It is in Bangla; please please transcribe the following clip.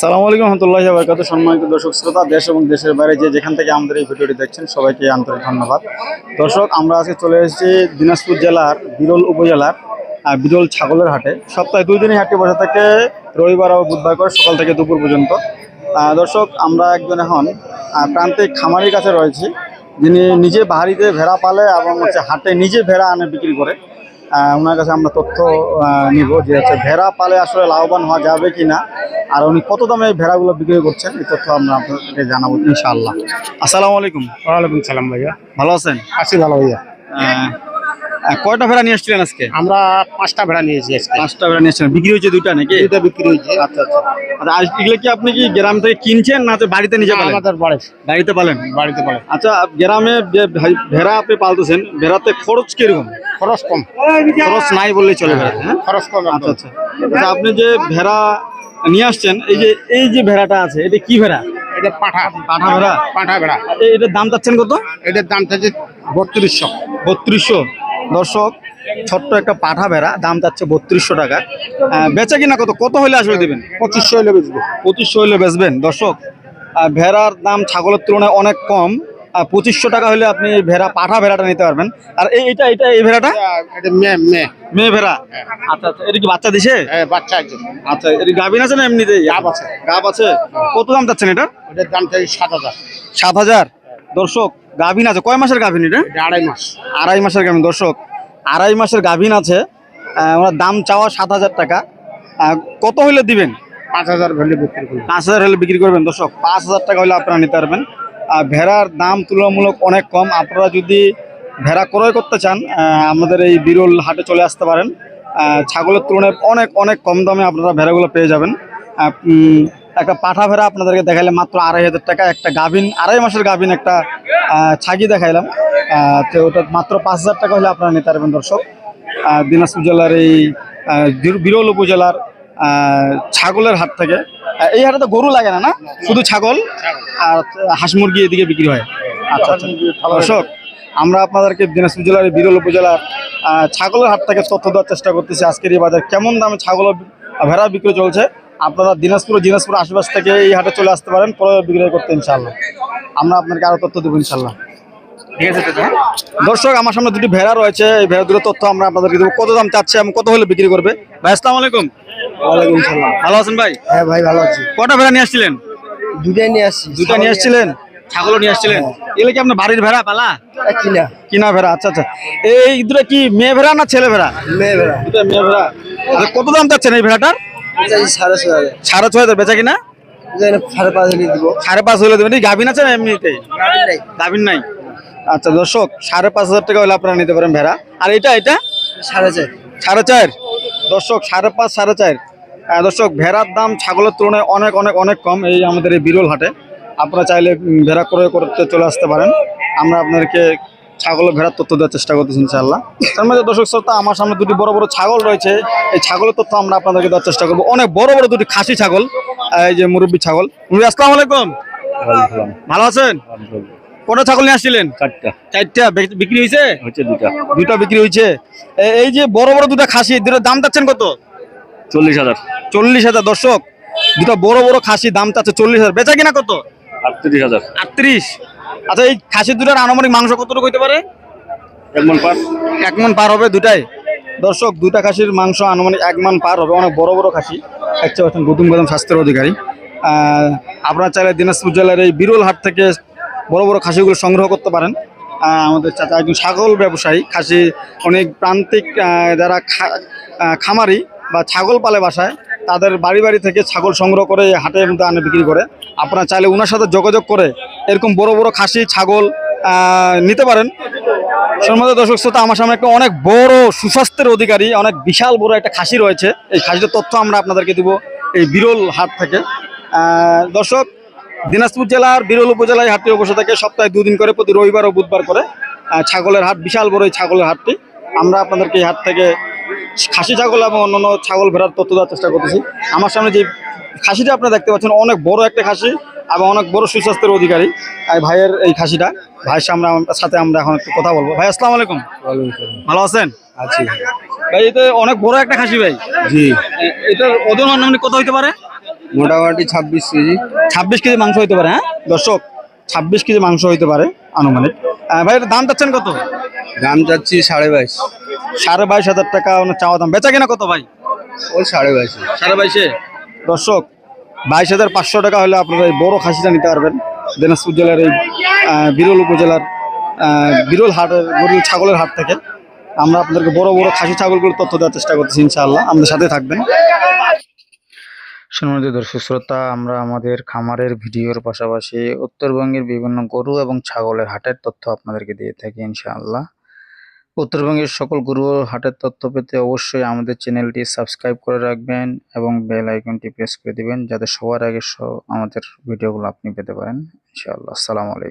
সালামু আলাইকুম রহমতুল্লাহ বরকাত সম্মানিত দর্শক শ্রোতা, দেশ এবং দেশের বাইরে যে যেখান থেকে আমাদের এই ভিডিওটি দেখছেন, সবাইকে আন্তরিক ধন্যবাদ। দর্শক, আমরা আজকে চলে এসেছি দিনাজপুর জেলার বিরল উপজেলার বিরল ছাগলের হাটে। সপ্তাহে দুই দিনই হাটটি বসে থাকে, রবিবার ও বুধবার করে সকাল থেকে দুপুর পর্যন্ত। দর্শক, আমরা একজন এখন প্রান্তিক খামারির কাছে রয়েছি, যিনি নিজে বাহারিতে ভেড়া পালে এবং হচ্ছে হাটে নিজে ভেড়া আনে বিক্রি করে। ওনার কাছে আমরা তথ্য নিব যে হচ্ছে ভেড়া পালে আসলে লাভবান হওয়া যাবে কি না আর উনি কত দামে এই ভেড়াগুলো বিক্রি করছেন এই তথ্য আমরা আপনাদেরকে জানাব ইনশাআল্লাহ। আসসালামু আলাইকুম। ওয়ালাইকুম সালাম ভাইয়া। ভালো আছেন? আছি ভালো ভাইয়া। কয়টা ভেড়া নিয়ে এসেছিলেন আজকে? আমরা পাঁচটা ভেড়া নিয়েছি আজকে। পাঁচটা ভেড়া নিয়ে এসেছিলেন বিক্রি হয়েছে দুইটা নাকি? দুইটা বিক্রি হয়েছে। আচ্ছা আচ্ছা। আচ্ছা আজ এগুলো কি আপনি কি গ্রাম থেকে কিনছেন না তো বাড়িতে নিজে পালেন আমাদের বাড়ি। বাড়িতে পালেন? বাড়িতে পালে আচ্ছা গ্রামে যে ভাই- ভেড়া আপনি পালতেছেন ভেড়াতে খরচ কীরকম? খরচ কম। খরচ নাই বললেই চলে ভেড়াতে হ্যাঁ? খরচ কম আচ্ছা আচ্ছা। আচ্ছা আপনি যে ভেড়া নিয়ে আসছেন এই যে এই যে ভেড়াটা আছে এটা কি ভেড়া? এটা পাঠা। পাঠা ভেড়া? পাঠা ভেড়া। এটার দাম চাচ্ছেন কত? এটার দাম থাকছে বত্রিশশো। বত্রিশশো। দর্শক ছোট্ট একটা পাঠা ভেড়া দাম যাচ্ছে বত্রিশশো টাকা। বেচা কিনা কত? কত হলে আসলে দিবেন? পঁচিশশো হলে বেচবো। পঁচিশশো হলে বেচবেন? দর্শক ভেড়ার দাম ছাগলের তুলনায় অনেক কম। আর পঁচিশশো টাকা হলে আপনি ভেড়া পাঠা ভেড়াটা নিতে পারবেন। আর এই এটা এটা এই ভেড়াটা? মেয়ে মেয়ে। ভেড়া? আচ্ছা আচ্ছা। এটা কি বাচ্চা দিছে? হ্যাঁ, বাচ্চা আচ্ছা এটা গাভিন আছে না এমনিতেই? গাব আছে। গাব আছে। কত দাম চাচ্ছেন এটা এটার দাম থাকছে সাত হাজার। সাত হাজার। দর্শক গাভিন আছে। কয় মাসের গাভিন এটা? আড়াই মাস। আড়াই মাসের গাভিন। দর্শক আড়াই মাসের গাভিন আছে। ওনার দাম চাওয়া সাত হাজার টাকা। কত হইলে দিবেন? পাঁচ হাজার হলে বিক্রি করব। পাঁচ হাজার হলে বিক্রি করবেন। দর্শক পাঁচ হাজার টাকা হলে আপনারা নিতে পারবেন। আর ভেড়ার দাম তুলনামূলক অনেক কম। আপনারা যদি ভেড়া ক্রয় করতে চান আমাদের এই বিরল হাটে চলে আসতে পারেন। ছাগলের তুলনায় অনেক অনেক কম দামে আপনারা ভেড়াগুলো পেয়ে যাবেন। একটা পাঠা ভেড়া আপনাদেরকে দেখাইলে মাত্র আড়াই হাজার টাকা, একটা গাভিন, আড়াই মাসের গাভিন, একটা ছাগি দেখাইলাম। তো ওটা মাত্র পাঁচ হাজার টাকা হলে আপনারা নিতে পারবেন দর্শক। দিনাজপুর জেলার এই বিরল উপজেলার ছাগলের হাট থেকে। এই হাটে তো গরু লাগে না না? শুধু ছাগল? আর হাঁস মুরগি এদিকে বিক্রি হয়। আচ্ছা আচ্ছা। দর্শক, আমরা আপনাদেরকে দিনাজপুর জেলার বিরল উপজেলার ছাগলের হাট থেকে তথ্য দেওয়ার চেষ্টা করতেছি। আজকের এই বাজার কেমন দামে ছাগল ভেড়া বিক্রি চলছে? আপনারা দিনাজপুর দিনাজপুর আশেপাশ থেকে এই হাটে চলে আসতে পারেন পরে বিক্রয় করতে ইনশাল্লাহ আমরা আপনাকে আরও তথ্য দেবো ইনশাল্লাহ ঠিক আছে দর্শক আমার সামনে দুটি ভেড়া রয়েছে এই ভেড়া দুটো তথ্য আমরা আপনাদেরকে দেবো। কত দাম চাচ্ছে এবং কত হলে বিক্রি করবে? ভাই আসসালামু আলাইকুম। ওয়ালাইকুম সালাম। ভালো আছেন ভাই? হ্যাঁ ভাই ভালো আছি। কটা ভেড়া নিয়ে আসছিলেন? দুটাই নিয়ে আসছি। দুটা নিয়ে আসছিলেন? ছাগলও নিয়ে আসছিলেন? এগুলো কি আপনার বাড়ির ভেড়া পালা? কিনা। কিনা ভেড়া আচ্ছা আচ্ছা। এই দুটো কি মেয়ে ভেড়া না ছেলে ভেড়া? মেয়ে ভেড়া। দুটো মেয়ে ভেড়া। আচ্ছা কত দাম চাচ্ছেন এই ভেড়াটার? সাড়ে ছয় হাজার। সাড়ে ছয় হাজার বেচা কিনা? সাড়ে পাঁচ সাড়ে হলে দেবেন। গাভিন আছে না এমনিতেই? গাভিন নাই। আচ্ছা দর্শক সাড়ে পাঁচ হাজার টাকা হলে আপনারা নিতে পারেন ভেড়া। আর এটা এটা? সাড়ে চার। সাড়ে চার। দর্শক সাড়ে পাঁচ সাড়ে চার। দর্শক ভেড়ার দাম ছাগলের তুলনায় অনেক অনেক অনেক কম এই আমাদের এই বিরল হাটে। আপনারা চাইলে ভেড়া ক্রয় করতে চলে আসতে পারেন। আমরা আপনাদেরকে ছাগল ভেড়ার তথ্য দেওয়ার চেষ্টা করতেছি ইনশাআল্লাহ। তার মধ্যে দর্শক শ্রোতা আমার সামনে দুটি বড় বড় ছাগল রয়েছে। এই ছাগলের তথ্য আমরা আপনাদেরকে দেওয়ার চেষ্টা করব। অনেক বড় বড় দুটি খাসি ছাগল এই যে মুরব্বী ছাগল। মুরব্বী আসসালামু আলাইকুম। ভালো আছেন? কটা ছাগল নিয়ে আসছিলেন? চারটা। বিক্রি হয়েছে? দুটা। দুটা বিক্রি হয়েছে। এই যে বড় বড় দুটা খাসি দুটার দাম চাচ্ছেন কত? চল্লিশ হাজার। চল্লিশ হাজার দর্শক। দুটা বড় বড় খাসি দাম চাচ্ছে চল্লিশ হাজার। বেচা কিনা কত? আটত্রিশ হাজার। আটত্রিশ। আচ্ছা এই খাসি দুটার আনুমানিক মাংস কতটুকু হইতে পারে? এক মন পার। এক মন পার হবে দুটাই? দর্শক দুটা খাসির মাংস আনুমানিক এক মান পার হবে। অনেক বড় বড় খাসি। দেখতে পাচ্ছেন গৌতম গৌতম স্বাস্থ্যের অধিকারী। আপনারা চাইলে দিনাজপুর জেলার এই বিরল হাট থেকে বড় বড় খাসিগুলো সংগ্রহ করতে পারেন। আমাদের চাচা একজন ছাগল ব্যবসায়ী। খাসি অনেক প্রান্তিক যারা খামারি বা ছাগল পালে বাসায় তাদের বাড়ি বাড়ি থেকে ছাগল সংগ্রহ করে হাটের মধ্যে আনে বিক্রি করে। আপনারা চাইলে ওনার সাথে যোগাযোগ করে এরকম বড় বড় খাসি, ছাগল নিতে পারেন। সম্মানিত দর্শক শ্রোতা, আমার সামনে একটা অনেক বড় সুস্বাস্থ্যের অধিকারী, অনেক বিশাল বড় একটা খাসি রয়েছে। এই খাসিটার তথ্য আমরা আপনাদেরকে দেবো এই বিরল হাট থেকে। দর্শক, দিনাজপুর জেলার বিরল উপজেলায় হাটটি বসে থাকে, সপ্তাহে দুদিন করে প্রতি রবিবার ও বুধবার করে। ছাগলের হাট, বিশাল বড় এই ছাগলের হাটটি। আমরা আপনাদেরকে এই হাট থেকে খাসি ছাগল এবং অন্যান্য ছাগল ভেড়ার তথ্য দেওয়ার চেষ্টা করতেছি। আমার সামনে যে খাসিটা আপনারা দেখতে পাচ্ছেন, অনেক বড় একটা খাসি। এবং অনেক বড় সুস্বাস্থ্যের অধিকারী। এই ভাইয়ের এই খাসিটা। ভাইয়ের সামনে সাথে আমরা এখন একটু কথা বলব। ভাই আসসালামু আলাইকুম। ভালো আছেন? আছি। ভাই এটা অনেক বড় একটা খাসি ভাই। জি। এটার ওজন আনুমানিক কত হইতে পারে? মোটামুটি ছাব্বিশ কেজি। ছাব্বিশ কেজি মাংস হইতে পারে হ্যাঁ? দর্শক ছাব্বিশ কেজি মাংস হইতে পারে আনুমানিক। ভাই দাম চাচ্ছেন কত? দাম চাচ্ছি সাড়ে বাইশ। সাড়ে বাইশ হাজার টাকা ওনার চাওয়া দাম। বেচা কিনা কত ভাই? ওই সাড়ে বাইশ। সাড়ে বাইশে। দর্শক বাইশ হাজার পাঁচশো টাকা হলে আপনারা এই বড় খাসিটা নিতে পারবেন। দিনাজপুর জেলার এই বিরল উপজেলার বিরল হাটের গরুল ছাগলের হাট থেকে আমরা আপনাদেরকে বড় বড় খাসি ছাগলগুলোর তথ্য দেওয়ার চেষ্টা করতেছি ইনশাআল্লাহ। আমাদের সাথে থাকবেন। সম্মানিত দর্শক শ্রোতা, আমরা আমাদের খামারের ভিডিওর পাশাপাশি উত্তরবঙ্গের বিভিন্ন গরু এবং ছাগলের হাটের তথ্য আপনাদেরকে দিয়ে থাকি ইনশাআল্লাহ। উত্তরবঙ্গের সকল গুরু হাটের তথ্য পেতে অবশ্যই আমাদের চ্যানেলটি সাবস্ক্রাইব করে রাখবেন এবং বেল আইকনটি প্রেস করে দিবেন, যাতে সবার আগে আমাদের ভিডিওগুলো আপনি পেতে পারেন। ইনশাআল্লাহ। আসসালামু আলাইকুম।